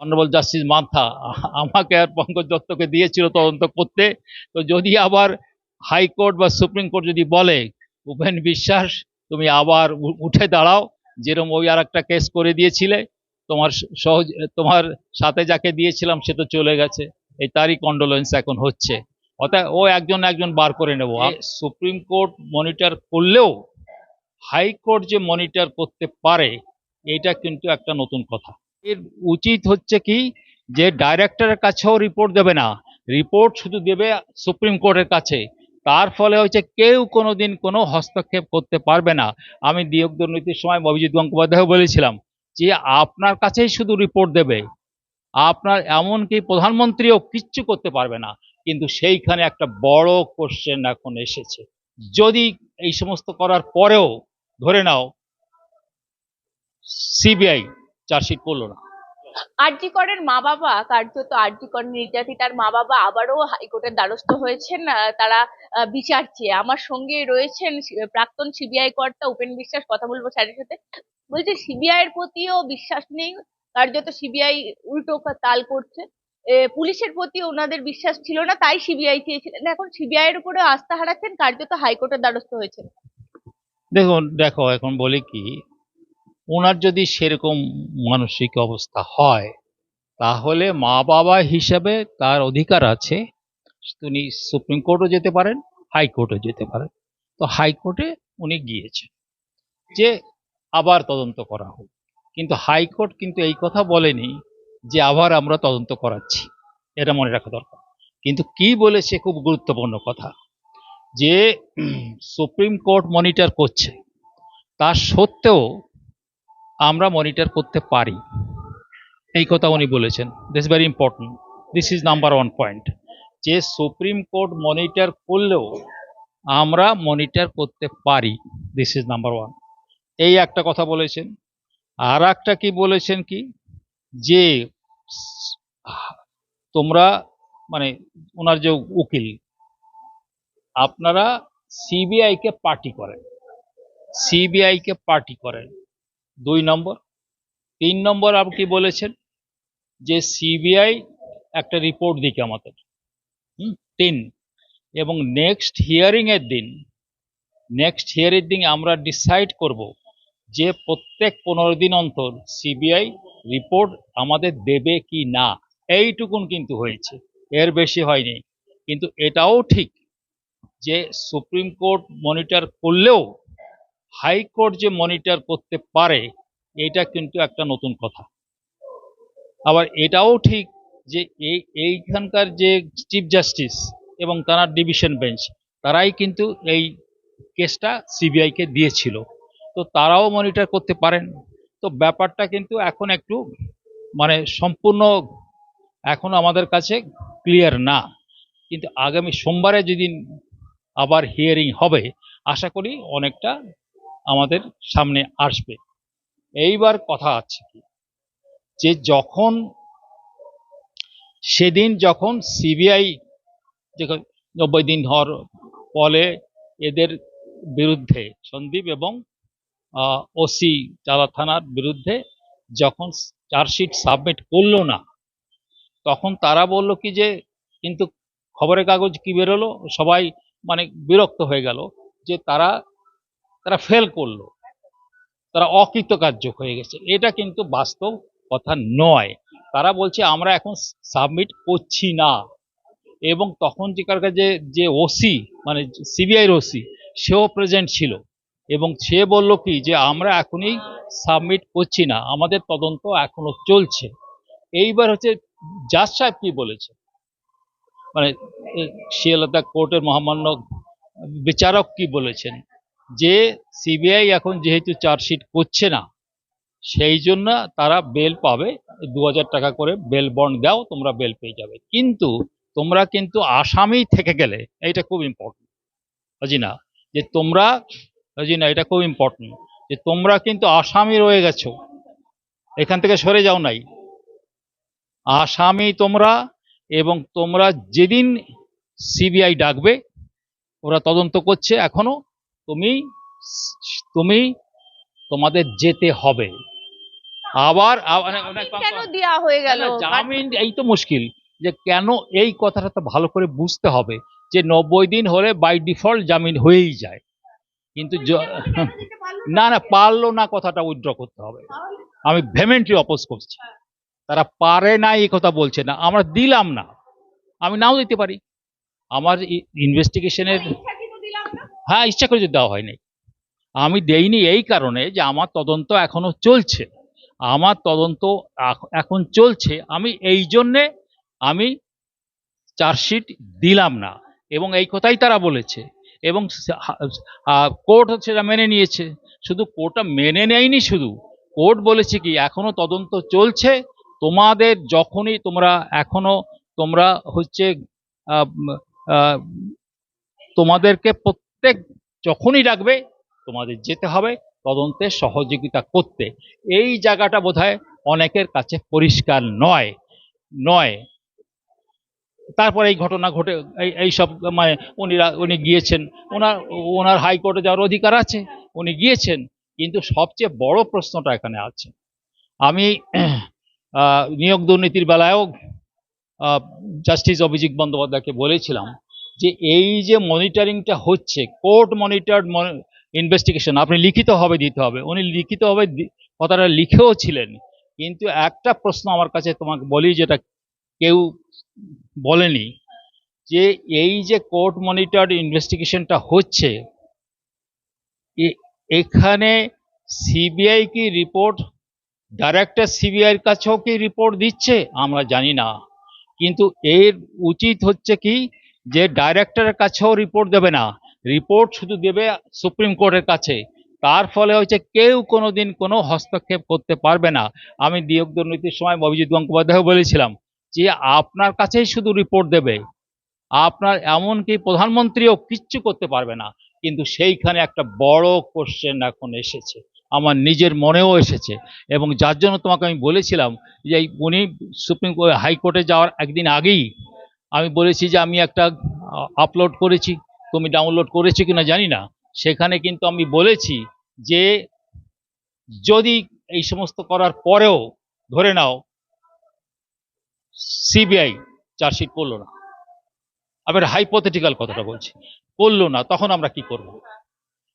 Honourable justice Mantha আমাকে আর পঙ্কজ দত্তকে দিয়েছিল তদন্ত করতে। তো যদি আবার হাইকোর্ট বা সুপ্রিম কোর্ট যদি বলে উপেন বিশ্বাস তুমি আবার উঠে দাঁড়াও। যেরকম ওই আর একটা কেস করে দিয়েছিলে তোমার সহজ তোমার সাথে যাকে দিয়েছিলাম সে তো চলে গেছে। এই তারই কন্ডোলেন্স এখন হচ্ছে। অর্থাৎ ও একজন একজন বার করে নেব। সুপ্রিম কোর্ট মনিটর করলেও হাইকোর্ট যে মনিটর করতে পারে এটা কিন্তু একটা নতুন কথা। এর উচিত হচ্ছে কি যে ডাইরেক্টরের কাছেও রিপোর্ট দেবে না। রিপোর্ট শুধু দেবে সুপ্রিম কোর্টের কাছে। তার ফলে হচ্ছে কেউ কোনো দিন কোনো হস্তক্ষেপ করতে পারবে না। আমি নিয়োগ দুর্নীতির সময় অভিজিৎ গঙ্গোপাধ্যায় বলেছিলাম যে আপনার কাছেই শুধু রিপোর্ট দেবে। আপনার এমনকি প্রধানমন্ত্রীও কিচ্ছু করতে পারবে না। কিন্তু সেইখানে একটা বড় কোশ্চেন এখন এসেছে। যদি এই সমস্ত করার পরেও ধরে নাও সিবিআই চার্জশিট করল না। আরজি করের মা বাবা কার্যত আরজি কর নির্যাতিতার মা বাবা আবারও হাইকোর্টের দ্বারস্থ হয়েছেন তারা বিচার চেয়ে। আমার সঙ্গে রয়েছেন প্রাক্তন সিবিআই কর্তা উপেন বিশ্বাস কথা বলব স্যারের সাথে। বলছে সিবিআই এর প্রতিও বিশ্বাস নেই কার্যত সিবিআই উল্টো তাল করছে। পুলিশের প্রতি ওনাদের বিশ্বাস ছিল না তাই সিবিআই চেয়েছিলেন। এখন সিবিআই এর উপরে আস্থা হারাচ্ছেন কার্যত হাইকোর্টের দ্বারস্থ হয়েছেন। দেখুন দেখো এখন বলি কি ওনার যদি সেরকম মানসিক অবস্থা হয়, তাহলে মা বাবা হিসাবে তার অধিকার আছে। তিনি সুপ্রিম কোর্টও যেতে পারেন হাইকোর্টও যেতে পারেন। তো হাইকোর্টে উনি গিয়েছেন যে আবার তদন্ত করা হোক। কিন্তু হাইকোর্ট কিন্তু এই কথা বলেনি যে আবার আমরা তদন্ত করাচ্ছি। এটা মনে রাখা দরকার। কিন্তু কি বলেছে খুব গুরুত্বপূর্ণ কথা যে সুপ্রিম কোর্ট মনিটর করছে। তা সত্ত্বেও আমরা মনিটর করতে পারি। এই কথা উনি বলেছেন। This very important this is number one point যে সুপ্রিম কোর্ট মনিটর করলেও আমরা মনিটর করতে পারি। দিস ইজ নাম্বার ওয়ান এই একটা কথা বলেছেন। আর একটা কি বলেছেন কি? যে তোমরা মানে ওনার যে উকিল, আপনারা সিবিআইকে পার্টি করেন। সিবিআইকে পার্টি করেন। দুই নম্বর। তিন নম্বর আপনি বলেছেন? যে সিবিআই একটা রিপোর্ট দিকে আমাদের। হুম, তিন। এবং নেক্সট হিয়ারিং এর দিন নেক্সট হিয়ারিং দিন আমরা ডিসাইড করব যে প্রত্যেক পনেরো দিন অন্তর সিবিআই রিপোর্ট আমাদের দেবে কি না। এইটুকুন কিন্তু হয়েছে। এর বেশি হয়নি। কিন্তু এটাও ঠিক যে সুপ্রিম কোর্ট মনিটর করলেও হাইকোর্ট যে মনিটর করতে পারে, এটা কিন্তু একটা নতুন কথা। আবার এটাও ঠিক যে এই, এইখানকার যে চিফ জাস্টিস এবং তারা ডিভিশন বেঞ্চ, তারাই কিন্তু এই কেসটা সিবিআইকে দিয়েছিল। তো তারাও মনিটর করতে পারেন। তো ব্যাপারটা কিন্তু এখন একটু মানে সম্পূর্ণ এখন আমাদের কাছে ক্লিয়ার না। কিন্তু আগামী সোমবারে যেদিন আবার হিয়ারিং হবে, আশা করি অনেকটা আমাদের সামনে আসবে। এইবার কথা আছে কি? যে যখন, সেদিন যখন সিবিআই নব্বই দিন হওয়ার ফলে এদের বিরুদ্ধে, সন্দীপ এবং ওসি চালা থানার বিরুদ্ধে যখন চার্জশিট সাবমিট করল না, তখন তারা বলল কি যে, কিন্তু খবরের কাগজ কি বেরোলো? সবাই মানে বিরক্ত হয়ে গেল যে তারা তারা ফেল করল। তারা অকৃতকার্য হয়ে গেছে। এটা কিন্তু বাস্তব কথা নয়। তারা বলছে, আমরা এখন সাবমিট করছি না। এবং তখন যেকার যে যে ওসি মানে সিবিআইর ওসি সেও প্রেজেন্ট ছিল। এবং সে বলল কি, যে আমরা এখনই সাবমিট করছি না। আমাদের তদন্ত এখনও চলছে। এইবার হচ্ছে জাজ সাহেব কি বলেছে? মানে শিয়ালদা কোর্টের মহামান্য বিচারক কি বলেছেন? যে সিবিআই এখন যেহেতু চার্জশিট করছে না, সেই জন্য তারা বেল পাবে, দু হাজার টাকা করে বেল বন্ড দাও, তোমরা বেল পেয়ে যাবে। কিন্তু তোমরা কিন্তু আসামি থেকে গেলে এটা খুব ইম্পর্টেন্ট বুঝি না যে তোমরা বুঝি না এটা খুব ইম্পর্টেন্ট যে তোমরা কিন্তু আসামি রয়ে গেছো, এখান থেকে সরে যাও নাই। আসামি তোমরা এবং তোমরা যেদিন সিবিআই ডাকবে, ওরা তদন্ত করছে এখনও তুমি তুমি তোমাদের যেতে হবে। আবার কেন হয়ে গেল? জামিন এই তো মুশকিল যে কেন এই কথাটা তো ভালো করে বুঝতে হবে যে নব্বই দিন হলে বাই ডিফল্ট জামিন হয়েই যায়। কিন্তু না না পারল না কথাটা উইথড্র করতে হবে। আমি ভেমেন্টলি অপোজ করছি। তারা পারে না এই কথা বলছে না। আমরা দিলাম না। আমি নাও দিতে পারি। আমার ইনভেস্টিগেশনের হ্যাঁ ইচ্ছা করে দেওয়া হয়নি আমি দেইনি এই কারণে যে আমার তদন্ত এখনও চলছে। আমার তদন্ত এখন চলছে। আমি এই জন্যে আমি চার্জশিট দিলাম না এবং এই কথাই তারা বলেছে এবং কোর্ট সেটা মেনে নিয়েছে। শুধু কোর্টটা মেনে নেয়নি শুধু, কোর্ট বলেছে কি, এখনও তদন্ত চলছে। তোমাদের যখনই তোমরা এখনও তোমরা হচ্ছে তোমাদেরকে প্রত্যেক যখনই ডাকবে, তোমাদের যেতে হবে তদন্তে সহযোগিতা করতে। এই জায়গাটা বোধহয় অনেকের কাছে পরিষ্কার নয় নয়। তারপরে এই ঘটনা ঘটে, এই এইসব মানে উনিরা, উনি গিয়েছেন, ওনার ওনার হাইকোর্টে যাওয়ার অধিকার আছে, উনি গিয়েছেন, কিন্তু সবচেয়ে বড় প্রশ্নটা এখানে আছে। আমি নিয়োগ দুর্নীতির বেলায়ও জাস্টিস অভিজিৎ বন্দ্যোপাধ্যায়কে বলেছিলাম যে এই যে মনিটরিংটা হচ্ছে কোর্ট মনিটর্ড ইনভেস্টিগেশন আপনি লিখিতভাবে দিতে হবে। উনি লিখিতভাবে কথাটা লিখেও ছিলেন। কিন্তু একটা প্রশ্ন আমার কাছে তোমাকে বলি যেটা কেউ বলেনি, যে এই যে কোর্ট মনিটর্ড ইনভেস্টিগেশনটা হচ্ছে এখানে সিবিআই কি রিপোর্ট ডাইরেক্টর সিবিআইয়ের কাছেও কি রিপোর্ট দিচ্ছে? আমরা জানি না। কিন্তু এর উচিত হচ্ছে কি যে ডাইরেক্টরের কাছেও রিপোর্ট দেবে না। রিপোর্ট শুধু দেবে সুপ্রিম কোর্টের কাছে। তার ফলে হচ্ছে কেউ কোনোদিন কোনো হস্তক্ষেপ করতে পারবে না। আমি নিয়োগ দুর্নীতির সময় অভিজিৎ গঙ্গোপাধ্যায় বলেছিলাম যে আপনার কাছেই শুধু রিপোর্ট দেবে। আপনার এমনকি প্রধানমন্ত্রীও কিচ্ছু করতে পারবে না। কিন্তু সেইখানে একটা বড় কোশ্চেন এখন এসেছে। আমার নিজের মনেও এসেছে। এবং যার জন্য তোমাকে আমি বলেছিলাম যে উনি সুপ্রিম কোর্ট হাইকোর্টে যাওয়ার একদিন আগেই আমি বলেছি যে আমি একটা আপলোড করেছি। তুমি ডাউনলোড করেছ কিনা জানি না। সেখানে কিন্তু আমি বলেছি যে যদি এই সমস্ত করার পরেও ধরে নাও সিবিআই চার্জশিট করল না। আবার হাইপোথেটিক্যাল কথাটা বলছি। করল না, তখন আমরা কি করব?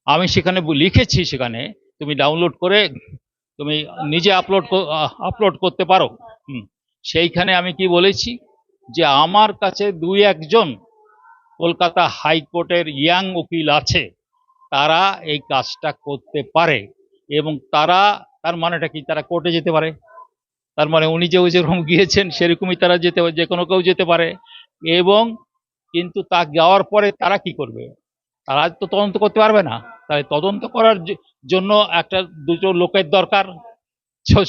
আমি সেখানে লিখেছি সেখানে, তুমি ডাউনলোড করে তুমি নিজে আপলোড আপলোড করতে পারো। সেইখানে আমি কি বলেছি? যে আমার কাছে দুই একজন কলকাতা হাইকোর্টের ইয়াং উকিল আছে, তারা এই কাজটা করতে পারে এবং তারা, তার মানেটা কি? তারা কোর্টে যেতে পারে। তার মানে উনি যে যেরকম গিয়েছেন, সেরকমই তারা যেতে পারে যে কোনো কেউ যেতে পারে। এবং কিন্তু তা যাওয়ার পরে তারা কি করবে? তারা তো তদন্ত করতে পারবে না। তাই তদন্ত করার জন্য একটা দুটো লোকের দরকার।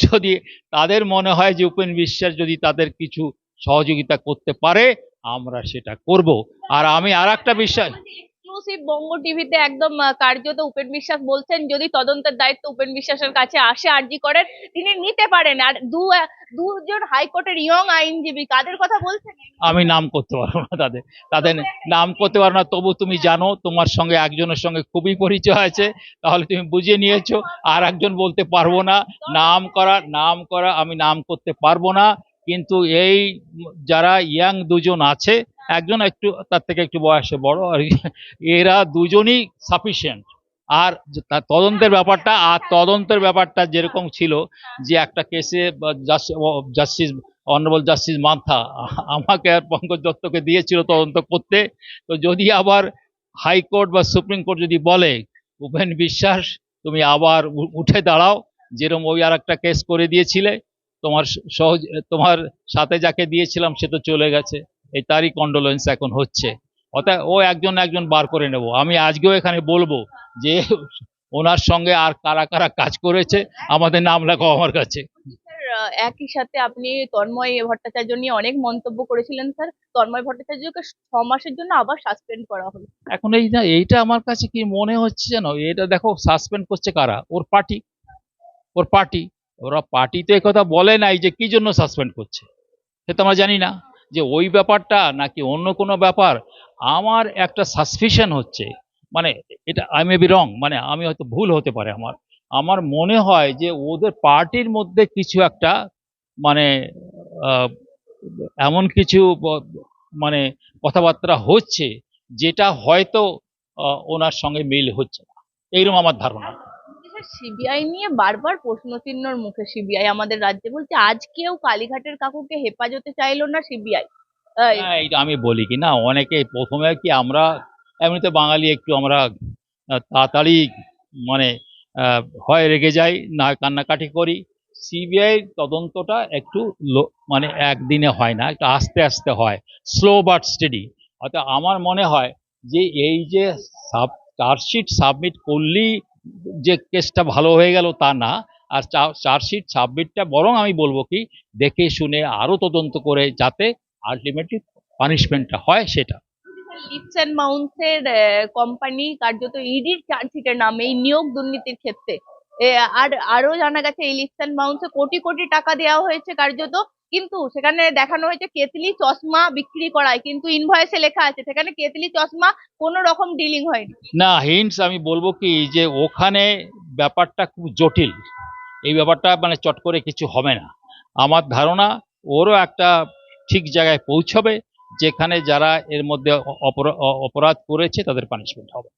যদি তাদের মনে হয় যে উপেন বিশ্বাস যদি তাদের কিছু সহযোগিতা করতে পারে আমরা সেটা করব। আর আমি আর একটা বিশ্বাস এক্সক্লুসিভ বঙ্গ টিভিতে একদম কার্যত উপেন বিশ্বাস বলছেন যদি তদন্তের দায়িত্ব উপেন বিশ্বাসের কাছে আসে আরজি করেন তিনি নিতে পারেন। আর দু দুজন হাইকোর্টের ইয়ং আইনজীবী কাদের কথা বলছেন? আমি নাম করতে পারব না তাদের। তাদের নাম করতে পারব না। তবু তুমি জানো তোমার সঙ্গে একজনের সঙ্গে খুবই পরিচয় আছে। তাহলে তুমি বুঝে নিয়েছো আর একজন বলতে পারব না। নাম করা নাম করা আমি নাম করতে পারব না। কিন্তু এই যারা ইয়াং দুজন আছে, একজন একটু, তার থেকে একটু বয়সে বড়, আর এরা দুজনই সাফিসিয়েন্ট আর তার তদন্তের ব্যাপারটা, আর তদন্তের ব্যাপারটা যেরকম ছিল যে একটা কেসে জাস্টিস অনারেবল জাস্টিস মান্থা আমাকে আর পঙ্কজ দত্তকে দিয়েছিল তদন্ত করতে। তো যদি আবার হাইকোর্ট বা সুপ্রিম কোর্ট যদি বলে, উপেন বিশ্বাস, তুমি আবার উঠে দাঁড়াও। যেরকম ওই আর একটা কেস করে দিয়েছিলে। তোমার সহজ তোমার সাথে যাকে দিয়েছিলাম সে তো চলে গেছে। এই তারই কন্ডোলেন্স এখন হচ্ছে। অর্থাৎ ও একজন একজন বার করে নেব। আমি আজকেও এখানে বলব যে ওনার সঙ্গে আর কারা কারা কাজ করেছে আমাদের নাম লেখাও আমার কাছে। একই সাথে আপনি তন্ময় ভট্টাচার্য নিয়ে অনেক মন্তব্য করেছিলেন স্যার। তন্ময় ভট্টাচার্যকে ছ মাসের জন্য আবার সাসপেন্ড করা হলো। এখন এই না এইটা আমার কাছে কি মনে হচ্ছে জানো এটা দেখো সাসপেন্ড করছে কারা? ওর পার্টি ওর পার্টি ওরা পার্টি তো কথা বলে নাই যে কি জন্য সাসপেন্ড করছে। সে তো আমরা জানি না যে ওই ব্যাপারটা নাকি অন্য কোনো ব্যাপার। আমার একটা সাসপিশন হচ্ছে মানে এটা আই মে বি রং মানে আমি হয়তো ভুল হতে পারে আমার। আমার মনে হয় যে ওদের পার্টির মধ্যে কিছু একটা মানে এমন কিছু মানে কথাবার্তা হচ্ছে যেটা হয়তো ওনার সঙ্গে মিল হচ্ছে না। এইরকম আমার ধারণা। সিবিআই নিয়ে বারবার প্রশ্নচিহ্নর মুখে সিবিআই আমাদের রাজ্যে বলছে আজকেও কালীঘাটের কাকুকে হেফাজতে চাইলো না সিবিআই হ্যাঁ এইটা আমি বলি কি না অনেকে প্রথমে কি আমরা, এমনিতে বাঙালি একটু আমরা তাড়াতাড়ি মানে হয় রেগে যাই, না কান্নাকাটি করি। সিবিআই তদন্তটা একটু মানে একদিনে হয় না, একটু আস্তে আস্তে হয় স্লো বাট স্টেডি অর্থাৎ আমার মনে হয় যে এই যে সাব, চার্জশিট সাবমিট করলেই যে কেসটা ভালো হয়ে গেল তা না। আর চার্জশিট, সাবমিটটা বরং আমি বলব কি, দেখে শুনে আরও তদন্ত করে যাতে আলটিমেটলি পানিশমেন্টটা হয় সেটা। লিপস অ্যান্ড মাউন্টসের কোম্পানি কার্যত ইডির চার্জশিটের নামে এই নিয়োগ দুর্নীতির ক্ষেত্রে আর আরও জানা গেছে এই লিপস কোটি কোটি টাকা দেওয়া হয়েছে কার্যত। কিন্তু সেখানে দেখানো হয়েছে কেতলি চশমা বিক্রি করায়। কিন্তু ইনভয়েসে লেখা আছে, সেখানে কেতলি চশমা কোনো রকম ডিলিং হয়নি। না হিন্টস আমি বলব কি, যে ওখানে ব্যাপারটা খুব জটিল। এই ব্যাপারটা মানে চট করে কিছু হবে না। আমার ধারণা, ওরও একটা ঠিক জায়গায় পৌঁছবে, যেখানে যারা এর মধ্যে অপরাধ করেছে তাদের পানিশমেন্ট হবে।